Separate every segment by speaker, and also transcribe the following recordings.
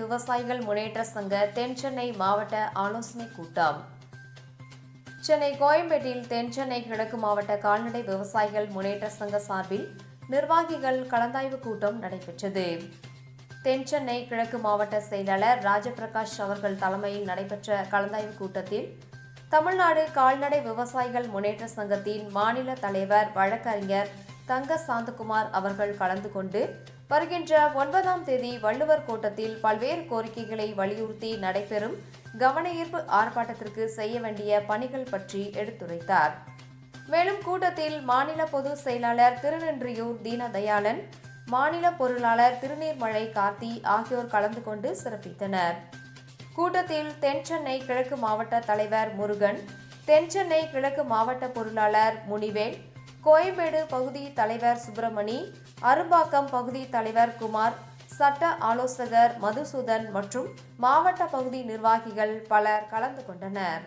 Speaker 1: விவசாயிகள் முன்னேற்ற சங்க தென்சென்னை மாவட்ட ஆலோசனை கூட்டம். சென்னை கோயம்பேட்டில் தென்சென்னை கிழக்கு மாவட்ட கால்நடை விவசாயிகள் முன்னேற்ற சங்க சார்பில் நிர்வாகிகள் கலந்தாய்வு கூட்டம் நடைபெற்றது. தென்சென்னை கிழக்கு மாவட்ட செயலாளர் ராஜபிரகாஷ் அவர்கள் தலைமையில் நடைபெற்ற கலந்தாய்வு கூட்டத்தில் தமிழ்நாடு கால்நடை விவசாயிகள் முன்னேற்ற சங்கத்தின் மாநில தலைவர் வழக்கறிஞர் தங்க சாந்தகுமார் அவர்கள் கலந்து கொண்டு வருகின்ற ஒன்பதாம் தேதி வள்ளுவர் கோட்டத்தில் பல்வேறு கோரிக்கைகளை வலியுறுத்தி நடைபெறும் கவனஈர்ப்பு ஆர்ப்பாட்டத்திற்கு செய்ய வேண்டிய பணிகள் பற்றி எடுத்துரைத்தார். மேலும் கூட்டத்தில் மாநில பொதுச் செயலாளர் திருநின்றியூர் தீனதயாளன் மாநில பொருளாளர் திருநீர்மழை கார்த்தி ஆகியோர் கலந்து கொண்டு சிறப்பித்தனர். கூட்டத்தில் தென் சென்னை கிழக்கு மாவட்ட தலைவர் முருகன் தென்சென்னை கிழக்கு மாவட்ட பொருளாளர் முனிவேல் கோயம்பேடு பகுதி தலைவர் சுப்பிரமணி அரும்பாக்கம் பகுதி தலைவர் குமார் சட்ட ஆலோசகர் மதுசூதன் மற்றும் மாவட்ட பகுதி நிர்வாகிகள் பலர் கலந்து கொண்டனர்.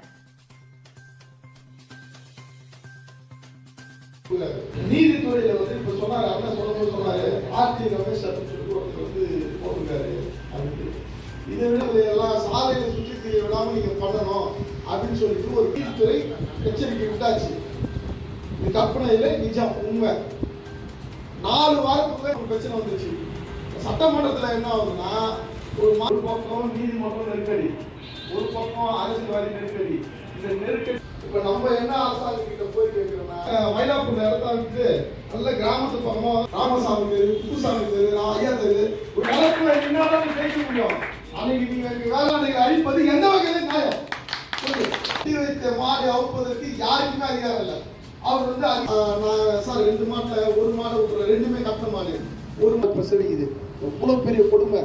Speaker 2: நீதித்துறையில வந்து இப்ப சொன்னாரு அண்ணன் சொல்லும்போது சொன்னாரு ஆர்டி வந்து அப்படின்னு சொல்லி வந்து போட்டிருக்காரு அதுக்கு இதை விட எல்லாம் சாலையில சுற்றி திரிய விடாம நீங்க பண்ணணும் அப்படின்னு சொல்லிட்டு ஒரு நீதித்துறை எச்சரிக்கை விட்டாச்சு. கற்பனையில நிஜம் உண்மை. நாலு வாரத்துக்குள்ள ஒரு பிரச்சனை வந்துச்சு சட்டமன்றத்தில் என்ன ஆகுதுன்னா ஒரு ஒரு பக்கம் நீதிமன்றம் நெருக்கடி ஒரு பக்கம் அரசியல்வாதி நெருக்கடி. இந்த நெருக்கடி இப்ப நம்ம என்ன அரசாங்கம் கிட்ட போய் கேட்கிறோம்னா மயிலாப்பூர் இடத்த விட்டு நல்ல கிராமத்து பக்கமா ராமசாமி தெரு குப்புசாமி தெரு ரா- ஐயா தெரு ஒரு இடத்துல என்னதான் பேச முடியும். அன்னைக்கு நீங்க வேளாண்மையை அழிப்பது எந்த வகையில நியாயம். சொல்லு. வைத்த மாடு அவுப்பதற்கு யாருக்குமே அதிகாரம் இல்லை. அவர் வந்து நான் சார் ரெண்டு மாட்டுல ஒரு மாடு விட்டுறேன் ரெண்டுமே கட்ட மாடு. ஒரு மாடு செடிக்குது எவ்வளவு பெரிய கொடுமை.